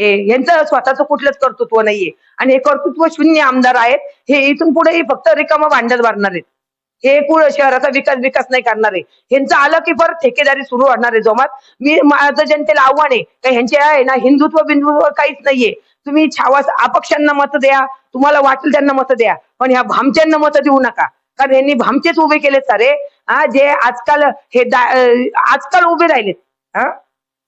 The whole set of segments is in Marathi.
हे यांचं स्वतःचं कुठलंच कर्तृत्व नाहीये. आणि हे कर्तृत्व शून्य आमदार आहेत हे इथून पुढे फक्त रिकामा भांडत भरणार आहेत. हे पुढे शहराचा विकास विकास नाही करणार आहे. ह्यांचं आलं की परत ठेकेदारी सुरू होणार आहे जोमात. मी माझं जनतेला आव्हान आहे का ह्यांचे आहे ना हिंदुत्व बिंदुत्व काहीच नाहीये. तुम्ही छावास अपक्षांना मत द्या तुम्हाला वाटेल त्यांना मत द्या पण ह्या भामच्यांना मत देऊ नका. कारण यांनी भामचेच उभे केलेत सारे. हा जे आजकाल हे आजकाल उभे राहिलेत. हा?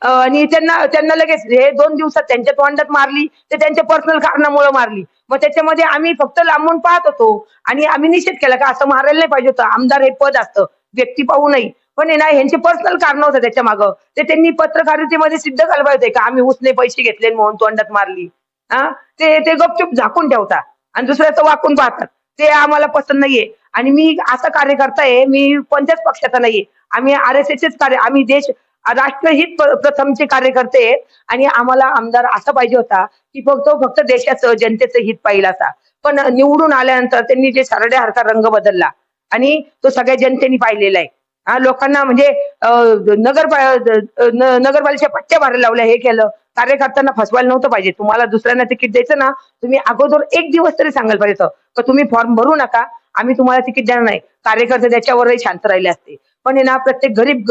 आणि त्यांना त्यांना लगेच हे दोन दिवसात त्यांच्या तोंडात मारली ते त्यांच्या पर्सनल कारणामुळे मारली. मग त्याच्यामध्ये आम्ही फक्त लांबून पाहत होतो आणि आम्ही निषेध केला का असं मारायला नाही पाहिजे होतं. आमदार हे पद असतं. व्यक्ती पाहू नाही पण हे ना ह्यांचे पर्सनल कारण होतं त्याच्या मागं. ते त्यांनी पत्रकारितेमध्ये सिद्ध झालं होते का आम्ही उसने पैसे घेतले म्हणून तोंडात मारली. हा? ते ते गपचूप झाकून ठेवतात आणि दुसऱ्याचं वाकून पाहतात. ते आम्हाला पसंत नाहीये. आणि मी असा कार्यकर्ता आहे मी कोणत्याच पक्षाचा नाहीये. आम्ही आर एस एसचेच कार्य आम्ही देश राष्ट्रहित प्रथमचे कार्यकर्ते आहेत आणि आम्हाला आमदार असा पाहिजे होता की फक्त फक्त देशाचं जनतेचं हित पाहिजे असा. पण निवडून आल्यानंतर त्यांनी जे सरड्यासारखा रंग बदलला आणि तो सगळ्या जनतेने पाहिलेला आहे. हा लोकांना म्हणजे नगर नगरपालिका नगरपालिकेच्या पट्ट्या भरायला लावल्या हे केलं. कार्यकर्त्यांना फसवायला नव्हतं पाहिजे. तुम्हाला दुसऱ्यांना तिकीट द्यायचं ना तुम्ही अगोदर एक दिवस तरी सांगायला पाहिजे का तुम्ही फॉर्म भरू नका. आम्ही तुम्हाला तिकीट देणार नाही. कार्यकर्ते त्याच्यावरही शांत राहिले असते. पण हे ना प्रत्येक गरीब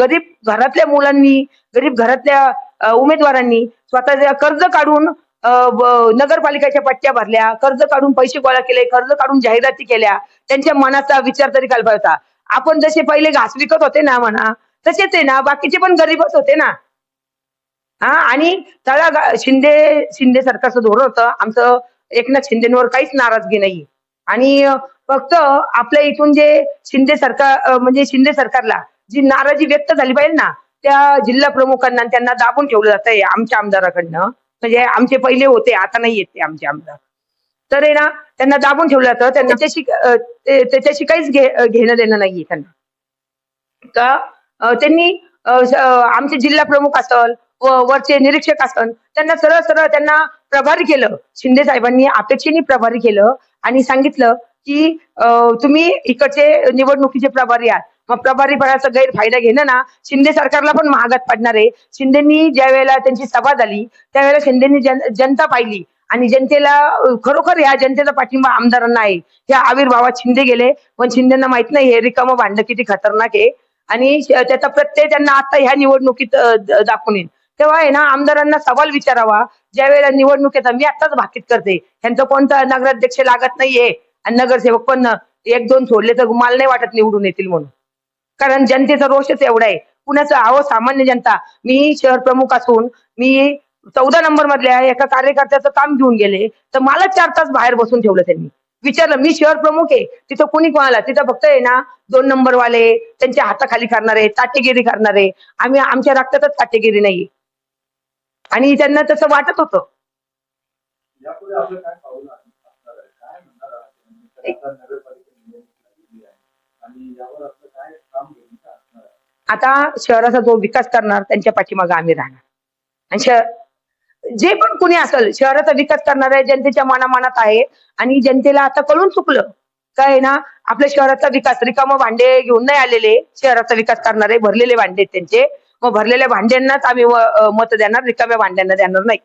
गरीब घरातल्या मुलांनी गरीब घरातल्या उमेदवारांनी स्वतःच्या कर्ज काढून नगरपालिकेच्या पट्ट्या भरल्या कर्ज काढून पैसे गोळा केले कर्ज काढून जाहिराती केल्या त्यांच्या मनाचा विचार तरी काल होता आपण जसे पहिले घास विकत होते ना म्हणा तसेच आहे ना बाकीचे पण गरीबच होते ना. हा आणि तळा गा- शिंदे शिंदे सरकारचं धोरण होतं. आमचं एकनाथ शिंदेवर काहीच नाराजगी नाही आणि फक्त आपल्या इथून जे शिंदे सरकार म्हणजे शिंदे सरकारला जी नाराजी व्यक्त झाली पाहिजे ना त्या जिल्हा प्रमुखांना त्यांना दाबून ठेवलं जात आहे आमच्या आमदाराकडनं. म्हणजे आमचे पहिले होते आता नाही येत ते आमचे आमदार. तर आहे ना त्यांना दाबून ठेवलं जातं त्यांना त्याच्याशी त्याच्याशी काहीच घेणं देणं नाहीये त्यांना. का त्यांनी आमचे जिल्हा प्रमुख असल व वरचे निरीक्षक असल त्यांना सरळ सरळ त्यांना प्रभारी केलं. शिंदे साहेबांनी अपेक्षेने प्रभारी केलं. आणि सांगितलं की तुम्ही इकडचे निवडणुकीचे प्रभारी आहात. मग प्रभारी पदाचा गैरफायदा घेणं ना शिंदे सरकारला पण महागात पडणार आहे. शिंदेनी ज्या वेळेला त्यांची सभा झाली त्यावेळेला शिंदेनी जन, जनता पाहिली. आणि जनतेला खरोखर या जनतेचा पाठिंबा आमदारांना आहे. त्या आविर्भावात शिंदे गेले पण शिंदेना माहीत नाही हे रिकामं भांड किती खतरनाक आहे. आणि त्याचा प्रत्यय त्यांना आता ह्या निवडणुकीत दाखवून येईल. तेव्हा आहे ना आमदारांना सवाल विचारावा ज्या वेळेला निवडणूक येतात मी आताच भाकीत करते. ह्यांचं कोणता नगराध्यक्ष लागत नाहीये आणि नगरसेवक पण एक दोन सोडले तर मला नाही वाटत निवडून येतील म्हणून. कारण जनतेचा रोषच एवढा आहे. पुण्याचं अहो सामान्य जनता. मी शहर प्रमुख असून मी चौदा नंबर मधल्या एका कार्यकर्त्याचं काम घेऊन गेले तर मला चार तास बाहेर बसून ठेवलं त्यांनी. विचारलं मी शहर प्रमुख आहे. तिथं कुणी कोणाला? तिथं फक्त आहे ना दोन नंबर वाले त्यांच्या हाताखाली करणारे ताटेगिरी करणारे. आम्ही आमच्या रक्तातच ताटेगिरी नाही आणि त्यांना तसं वाटत होतं. आता शहराचा जो विकास करणार त्यांच्या पाठीमागे आम्ही राहणार. आणि शहर जे पण कुणी असेल शहराचा विकास करणार आहे जनतेच्या मनामनात आहे. आणि जनतेला आता कळून चुकलं काय आहे ना आपल्या शहराचा विकास रिकामं भांडे घेऊन नाही आलेले. शहराचा विकास करणारे भरलेले भांडे त्यांचे. मग भरलेल्या भांड्यांनाच आम्ही व- मत देणार. रिकाम्या भांड्यांना देणार नाही.